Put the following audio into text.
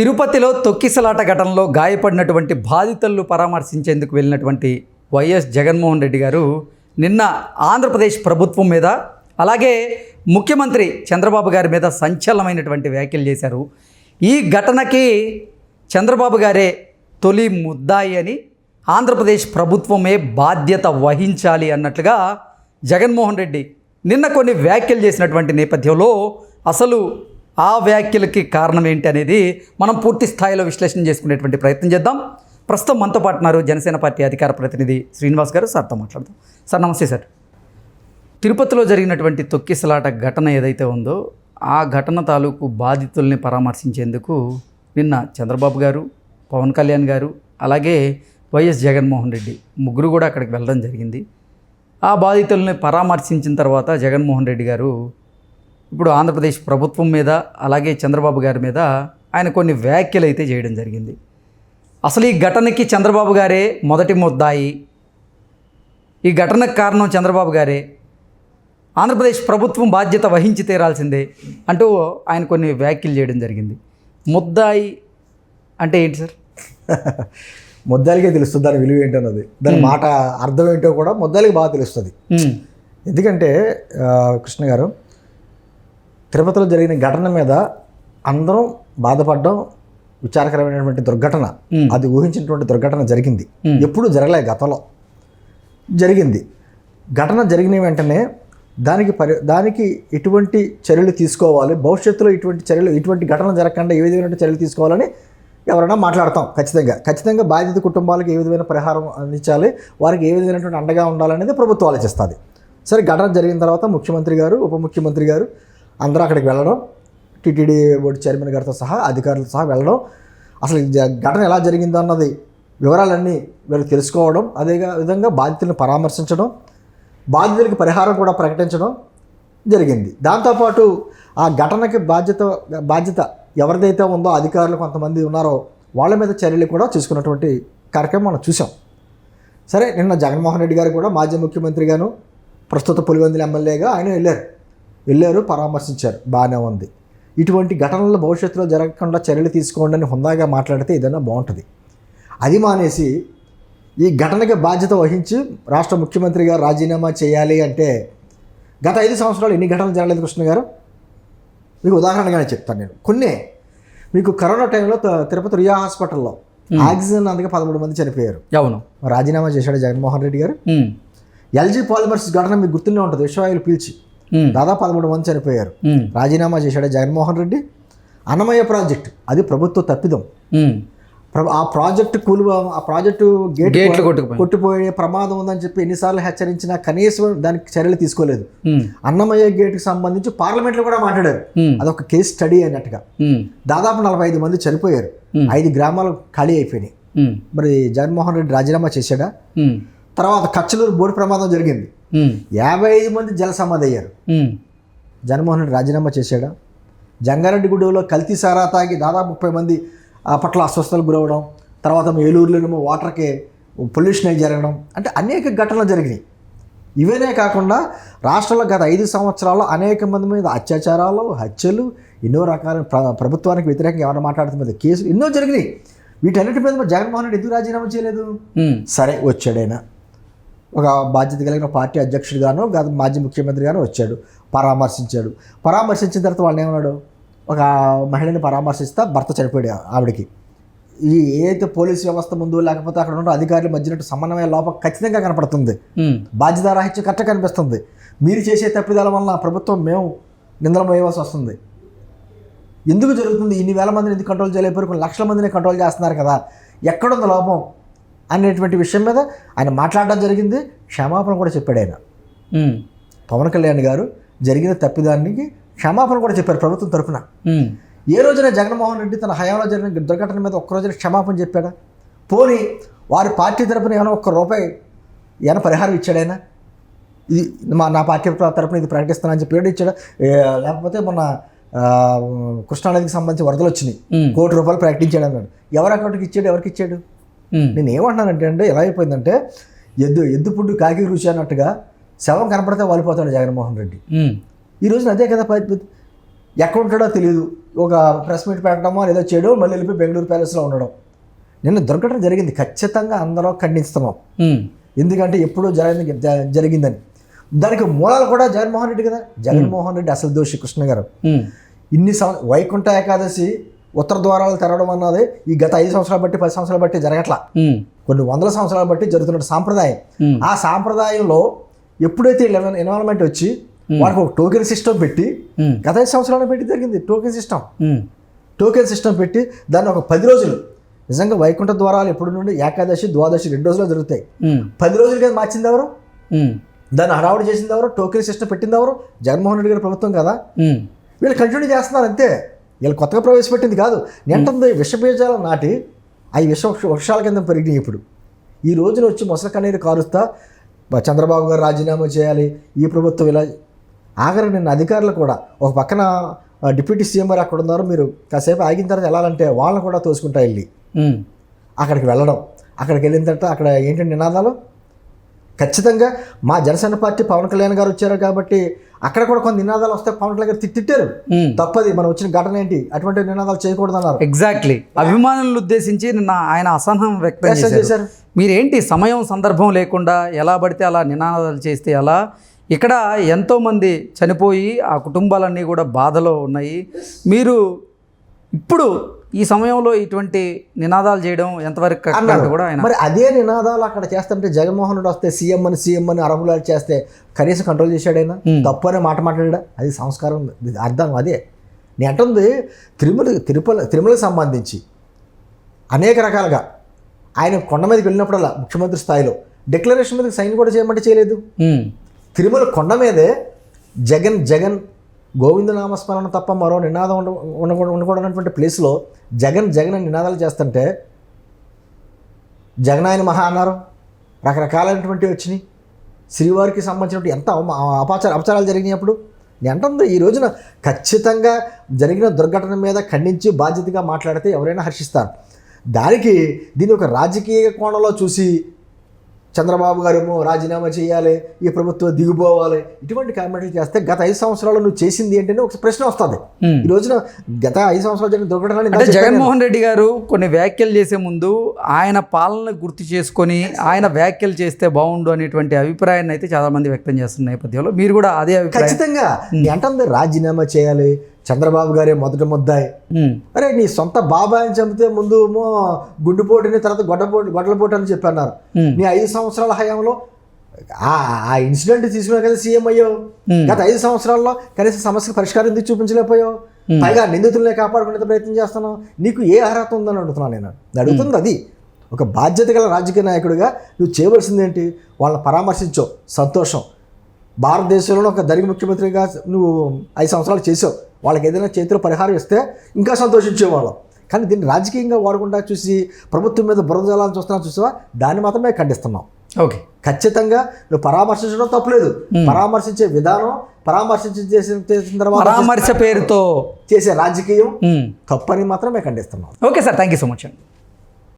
తిరుపతిలో తొక్కిసలాట ఘటనలో గాయపడినటువంటి బాధితులను పరామర్శించేందుకు వెళ్ళినటువంటి వైఎస్ జగన్మోహన్ రెడ్డి గారు నిన్న ఆంధ్రప్రదేశ్ ప్రభుత్వం మీద అలాగే ముఖ్యమంత్రి చంద్రబాబు గారి మీద సంచలనమైనటువంటి వ్యాఖ్యలు చేశారు. ఈ ఘటనకి చంద్రబాబు గారే తొలి ముద్దాయి అని ఆంధ్రప్రదేశ్ ప్రభుత్వమే బాధ్యత వహించాలి అన్నట్లుగా జగన్మోహన్ రెడ్డి నిన్న కొన్ని వ్యాఖ్యలు చేసినటువంటి నేపథ్యంలో అసలు ఆ వ్యాఖ్యలకి కారణం ఏంటి అనేది మనం పూర్తి స్థాయిలో విశ్లేషణ చేసుకునేటువంటి ప్రయత్నం చేద్దాం. ప్రస్తుతం మనతో పాటు ఉన్నారు జనసేన పార్టీ అధికార ప్రతినిధి శ్రీనివాస్ గారు. సార్తో మాట్లాడదాం. సార్ నమస్తే సార్. తిరుపతిలో జరిగినటువంటి తొక్కిసలాట ఘటన ఏదైతే ఉందో ఆ ఘటన తాలూకు బాధితుల్ని పరామర్శించేందుకు నిన్న చంద్రబాబు గారు పవన్ కళ్యాణ్ గారు అలాగే వైఎస్ జగన్మోహన్ రెడ్డి ముగ్గురు కూడా అక్కడికి వెళ్ళడం జరిగింది. ఆ బాధితుల్ని పరామర్శించిన తర్వాత జగన్మోహన్ రెడ్డి గారు ఇప్పుడు ఆంధ్రప్రదేశ్ ప్రభుత్వం మీద అలాగే చంద్రబాబు గారి మీద ఆయన కొన్ని వ్యాఖ్యలు అయితే చేయడం జరిగింది. అసలు ఈ ఘటనకి చంద్రబాబు గారే మొదటి ముద్దాయి. ఈ ఘటనకు కారణం చంద్రబాబు గారే. ఆంధ్రప్రదేశ్ ప్రభుత్వం బాధ్యత వహించి తీరాల్సిందే అంటూ ఆయన కొన్ని వ్యాఖ్యలు చేయడం జరిగింది. ముద్దాయి అంటే ఏంటి సార్? ముద్దాలకే తెలుస్తుంది దాని విలువ ఏంటన్నది. దాని మాట అర్థం ఏంటో కూడా ముద్దాలకి బాగా తెలుస్తుంది. ఎందుకంటే కృష్ణ గారు తిరుపతిలో జరిగిన ఘటన మీద అందరం బాధపడడం విచారకరమైనటువంటి దుర్ఘటన. అది ఊహించినటువంటి దుర్ఘటన జరిగింది. ఎప్పుడు జరగలే గతంలో. జరిగింది. ఘటన జరిగిన వెంటనే దానికి పరి దానికి ఎటువంటి చర్యలు తీసుకోవాలి భవిష్యత్తులో ఇటువంటి చర్యలు ఇటువంటి ఘటన జరగకుండా ఏ విధమైన చర్యలు తీసుకోవాలని ఎవరైనా మాట్లాడతాం ఖచ్చితంగా. ఖచ్చితంగా బాధిత కుటుంబాలకు ఏ విధమైన పరిహారం అందించాలి వారికి ఏ విధమైనటువంటి అండగా ఉండాలనేది ప్రభుత్వం ఆలోచిస్తుంది. సరే ఘటన జరిగిన తర్వాత ముఖ్యమంత్రి గారు ఉప ముఖ్యమంత్రి గారు అందరూ అక్కడికి వెళ్ళడం టీటీడీ బోర్డు చైర్మన్ గారితో సహా అధికారులతో సహా వెళ్ళడం. అసలు జ- ఘటన ఎలా జరిగిందో అన్నది వివరాలన్నీ వీళ్ళు తెలుసుకోవడం అదే విధంగా బాధితులను పరామర్శించడం బాధితులకి పరిహారం కూడా ప్రకటించడం జరిగింది. దాంతోపాటు ఆ ఘటనకి బాధ్యత బాధ్యత ఎవరిదైతే ఉందో అధికారులు కొంతమంది ఉన్నారో వాళ్ళ మీద చర్యలు కూడా తీసుకున్నటువంటి కార్యక్రమం మనం చూసాం సరే నిన్న జగన్మోహన్ రెడ్డి గారు కూడా మాజీ ముఖ్యమంత్రిగాను ప్రస్తుత పులివెందుల ఎమ్మెల్యేగా ఆయన వెళ్ళారు. వెళ్ళారు పరామర్శించారు. బాగానే ఉంది. ఇటువంటి ఘటనలు భవిష్యత్తులో జరగకుండా చర్యలు తీసుకోండి అని హుందాగా మాట్లాడితే ఏదైనా బాగుంటుంది. అది మానేసి ఈ ఘటనకి బాధ్యత వహించి రాష్ట్ర ముఖ్యమంత్రి గారు రాజీనామా చేయాలి అంటే గత ఐదు సంవత్సరాలు ఎన్ని ఘటనలు జరగలేదు కృష్ణ గారు? మీకు ఉదాహరణగానే చెప్తాను నేను. కొన్ని మీకు కరోనా టైంలో తిరుపతి రియా హాస్పిటల్లో ఆక్సిజన్ అందుకే పదమూడు మంది చనిపోయారు. అవును. రాజీనామా చేశాడు జగన్మోహన్ రెడ్డి గారు. ఎల్జీ పాలిమర్స్ ఘటన మీకు గుర్తునే ఉంటుంది విశ్వాయులు పీల్చి. దాదాపు పదమూడు మంది చనిపోయారు. రాజీనామా చేశాడు జగన్మోహన్ రెడ్డి. అన్నమయ్య ప్రాజెక్ట్ అది ప్రభుత్వ తప్పిదం. ఆ ప్రాజెక్టు కూలి ఆ ప్రాజెక్టు గేట్ కొట్టిపోయే ప్రమాదం ఉందని చెప్పి ఎన్నిసార్లు హెచ్చరించినా కనీసం దానికి చర్యలు తీసుకోలేదు. అన్నమయ్య గేట్కి సంబంధించి పార్లమెంట్లో కూడా మాట్లాడారు. అదొక కేస్ స్టడీ అన్నట్టుగా. ఉమ్, దాదాపు నలభై ఐదు మంది చనిపోయారు. ఐదు గ్రామాలు ఖాళీ అయిపోయినాయి. మరి జగన్మోహన్ రెడ్డి రాజీనామా చేశాడా? తర్వాత కచ్చలూరు బోర్డు ప్రమాదం జరిగింది. యాభై ఐదు మంది జల సమాధి అయ్యారు జగన్మోహన్ రెడ్డి రాజీనామా చేశాడా? జంగారెడ్డిగూడెంలో కల్తీ సారా తాగి దాదాపు ముప్పై మంది ఆ పట్ల అస్వస్థతలకు గురవడం తర్వాత ఏలూరులోనేమో వాటర్కి పొల్యూషన్ అయి జరగడం అంటే అనేక ఘటనలు జరిగినాయి. ఇవేనే కాకుండా రాష్ట్రంలో గత ఐదు సంవత్సరాల్లో అనేక మంది మీద అత్యాచారాలు హత్యలు ఎన్నో రకాల ప్ర- ప్రభుత్వానికి వ్యతిరేకంగా ఎవరైనా మాట్లాడుతున్న మీద కేసులు ఎన్నో జరిగినాయి. వీటన్నిటి మీద జగన్మోహన్ రెడ్డి ఎందుకు రాజీనామా చేయలేదు? సరే వచ్చాడైనా? ఒక బాధ్యత కలిగిన పార్టీ అధ్యక్షుడిగాను గత మాజీ ముఖ్యమంత్రిగాను వచ్చాడు. పరామర్శించాడు. పరామర్శించిన తర్వాత వాళ్ళు ఏమన్నాడు? ఒక మహిళని పరామర్శిస్తా భర్త చనిపోయాడు ఆవిడకి. ఈ ఏదైతే పోలీస్ వ్యవస్థ ముందు లేకపోతే అక్కడ ఉన్న అధికారుల మధ్యనట్టు సమన్వయ లోపం ఖచ్చితంగా కనపడుతుంది. ఉమ్, బాధ్యతారాహిత్యం కరెక్ట్గా కనిపిస్తుంది. మీరు చేసే తప్పిదాల వలన ప్రభుత్వం మేము నిందలు మోయవలసి వస్తుంది. ఎందుకు జరుగుతుంది? ఇన్ని వేల మందిని ఎందుకు కంట్రోల్ చేయలేకపోయారు? కొన్ని లక్షల మందిని కంట్రోల్ చేస్తున్నారు కదా. ఎక్కడుంది లోపం? అనేటువంటి విషయం మీద ఆయన మాట్లాడడం జరిగింది. క్షమాపణ కూడా చెప్పాడు ఆయన. పవన్ కళ్యాణ్ గారు జరిగిన తప్పిదానికి క్షమాపణ కూడా చెప్పారు ప్రభుత్వం తరఫున ఏ రోజున జగన్మోహన్ రెడ్డి తన హయాంలో జరిగిన దుర్ఘటన మీద ఒక్క రోజున క్షమాపణ చెప్పాడా? పోనీ వారి పార్టీ తరపున ఏమైనా ఒక్క రూపాయి ఏమైనా పరిహారం ఇచ్చాడైనా ఇది మా నా పార్టీ తరపున ఇది ప్రకటిస్తానని చెప్పి ఇచ్చాడా? లేకపోతే మొన్న కృష్ణానదికి సంబంధించి వరదలు వచ్చినాయి. కోటి రూపాయలు ప్రకటించాడు అన్నాడు. ఎవరి అకౌంట్కి ఇచ్చాడు? ఎవరికి ఇచ్చాడు? నేను ఏమంటున్నానంటే అంటే ఎలా అయిపోయిందంటే ఎద్దు ఎద్దు పుండు కాకి రుచి అన్నట్టుగా శవం కనపడితే వాలిపోతాడు జగన్మోహన్ రెడ్డి. ఈ రోజున అదే కదా పరిస్థితి ఎక్కడ ఉంటాడో తెలియదు ఒక ప్రెస్ మీట్ పెట్టడమో ఏదో చేయడం మళ్ళీ వెళ్ళిపోయి బెంగళూరు ప్యాలెస్లో ఉండడం. నిన్న దుర్ఘటన జరిగింది. ఖచ్చితంగా అందరం ఖండిస్తున్నాం. ఎందుకంటే ఎప్పుడూ జరిగింది జరిగిందని. దానికి మూలాలు కూడా జగన్మోహన్ రెడ్డి కదా. జగన్మోహన్ రెడ్డి అసలు దోషి కృష్ణ గారు. ఇన్ని సం వైకుంఠ ఏకాదశి ఉత్తర ద్వారాలు తెరవడం అన్నది ఈ గత ఐదు సంవత్సరాలు బట్టి పది సంవత్సరాలు బట్టి జరగట్లా. కొన్ని వందల సంవత్సరాలు బట్టి జరుగుతున్న సాంప్రదాయం. ఆ సాంప్రదాయంలో ఎప్పుడైతే ఇన్వాల్వ్మెంట్ వచ్చి వాళ్ళకి ఒక టోకెన్ సిస్టమ్ పెట్టి గత ఐదు సంవత్సరాలు పెట్టి జరిగింది టోకెన్ సిస్టమ్ టోకెన్ సిస్టమ్ పెట్టి దాన్ని ఒక పది రోజులు. నిజంగా వైకుంఠ ద్వారాలు ఎప్పుడు నుండి ఏకాదశి ద్వాదశి రెండు రోజులు జరుగుతాయి. పది రోజులుగా మార్చింది ఎవరు? దాన్ని హడావుడి చేసింది ఎవరు? టోకెన్ సిస్టమ్ పెట్టింది ఎవరు? జగన్మోహన్ రెడ్డి గారి ప్రభుత్వం కదా. వీళ్ళు కంటిన్యూ చేస్తున్నారు అంతే. వీళ్ళు కొత్తగా ప్రవేశపెట్టింది కాదు. నింటుంది విషబీజాలు నాటి అవి విష వృక్షాల కింద పెరిగినాయి ఇప్పుడు. ఈ రోజున వచ్చి మొసలి కన్నీరు కారుస్తా చంద్రబాబు గారు రాజీనామా చేయాలి ఈ ప్రభుత్వం ఇలా ఆఖరి నిన్న అధికారులు కూడా ఒక పక్కన ఆ, డిప్యూటీ సీఎం గారు అక్కడ ఉన్నారు మీరు కాసేపు ఆగిన తర్వాత వెళ్ళాలంటే వాళ్ళని కూడా తోసుకుంటా వెళ్ళి. అక్కడికి వెళ్ళడం. అక్కడికి వెళ్ళిన తర్వాత అక్కడ ఏంటి నినాదాలు? ఖచ్చితంగా మా జనసేన పార్టీ పవన్ కళ్యాణ్ గారు వచ్చారు కాబట్టి అక్కడ కూడా కొన్ని నినాదాలు వస్తే పవన్ కళ్యాణ్ గారు తిట్టి- తిట్టారు. తప్పది మనం వచ్చిన ఘటన ఏంటి? అటువంటి నినాదాలు చేయకూడదు అన్నారు ఎగ్జాక్ట్లీ అభిమానులను ఉద్దేశించి నిన్న ఆయన అసహనం వ్యక్తం చేశారు. మీరేంటి సమయం సందర్భం లేకుండా ఎలా పడితే అలా నినాదాలు చేస్తే ఎలా? ఇక్కడ ఎంతోమంది చనిపోయి ఆ కుటుంబాలన్నీ కూడా బాధలో ఉన్నాయి. మీరు ఇప్పుడు ఈ సమయంలో ఇటువంటి నినాదాలు చేయడం ఎంతవరకు అన్నారు కూడా ఆయన మరి అదే నినాదాలు అక్కడ చేస్తుంటే జగన్మోహన్ రెడ్డి వస్తే సీఎం అని సీఎం అని అరబులాలు చేస్తే కనీసం కంట్రోల్ చేశాడైనా. తప్పు అనే మాట మాట్లాడా? అది సంస్కారం అర్థం అదే. నేను అంటుంది తిరుమల తిరుపతి తిరుమలకు సంబంధించి అనేక రకాలుగా ఆయన కొండ మీదకి వెళ్ళినప్పుడల్లా ముఖ్యమంత్రి స్థాయిలో డిక్లరేషన్ మీద సైన్ కూడా చేయమంటే చేయలేదు. తిరుమల కొండ మీదే జగన్ జగన్ గోవిందనామస్మరణ తప్ప మరో నినాదం ఉండ ఉండకూడనటువంటి ప్లేస్లో జగన్ జగన్ నినాదాలు చేస్తుంటే జగన్ ఆయన మహా అన్నారు. రకరకాలైనటువంటివి వచ్చినాయి. శ్రీవారికి సంబంధించినటువంటి ఎంత అపాచార అపచారాలు జరిగినాయి అప్పుడు. నేను అంటుంది ఈ రోజున ఖచ్చితంగా జరిగిన దుర్ఘటన మీద ఖండించి బాధ్యతగా మాట్లాడితే ఎవరైనా హర్షిస్తారు. దానికి దీన్ని ఒక రాజకీయ కోణంలో చూసి చంద్రబాబు గారేమో రాజీనామా చేయాలి ఈ ప్రభుత్వం దిగిపోవాలి ఇటువంటి కామెంట్లు చేస్తే గత ఐదు సంవత్సరాలు నువ్వు చేసింది ఏంటంటే ఒక ప్రశ్న వస్తుంది. ఈ రోజున గత ఐదు సంవత్సరాలు జరిగిన దుర్ఘటన జగన్మోహన్ రెడ్డి గారు కొన్ని వ్యాఖ్యలు చేసే ముందు ఆయన పాలన గుర్తు చేసుకొని ఆయన వ్యాఖ్యలు చేస్తే బాగుండు అనేటువంటి అభిప్రాయాన్ని అయితే చాలా మంది వ్యక్తం చేస్తున్న నేపథ్యంలో. మీరు కూడా అదే ఖచ్చితంగా. అంటుంది రాజీనామా చేయాలి చంద్రబాబు గారే మొదట ముద్దాయి. అరే నీ సొంత బాబాయిని చంపితే ముందు ఏమో గుండెపోటుని తర్వాత గొడ్డపోటు గొడ్డలపోటు అని చెప్పన్నారు. ఉమ్, నీ ఐదు సంవత్సరాల హయాంలో ఆ ఇన్సిడెంట్ తీసుకున్నా కదా సీఎం అయ్యావు. గత ఐదు సంవత్సరాల్లో కనీసం సమస్యకు పరిష్కారం ఎందుకు చూపించలేకపోయావు? పైగా నిందితులనే కాపాడుకునే ప్రయత్నం చేస్తున్నావు. నీకు ఏ అర్హత ఉందని అడుగుతున్నాను నేను. నేను అడుగుతుంది అది. ఒక బాధ్యత గల రాజకీయ నాయకుడిగా నువ్వు చేయవలసింది ఏంటి? వాళ్ళని పరామర్శించో. సంతోషం. భారతదేశంలో ఒక దరిగి ముఖ్యమంత్రిగా నువ్వు ఐదు సంవత్సరాలు చేసావు. వాళ్ళకి ఏదైనా చేతిలో పరిహారం ఇస్తే ఇంకా సంతోషించేవాళ్ళం. కానీ దీన్ని రాజకీయంగా వాడకుండా చూసి ప్రభుత్వం మీద బురద జలాలను చూస్తున్నా చూసావా? దాన్ని మాత్రమే ఖండిస్తున్నాం. ఓకే. ఖచ్చితంగా నువ్వు పరామర్శించడం తప్పులేదు. పరామర్శించే విధానం పరామర్శించి చేసిన తర్వాత పరామర్శ పేరుతో. చేసే రాజకీయం తప్పని మాత్రమే ఖండిస్తున్నాం. Okay sir thank you so much అండి.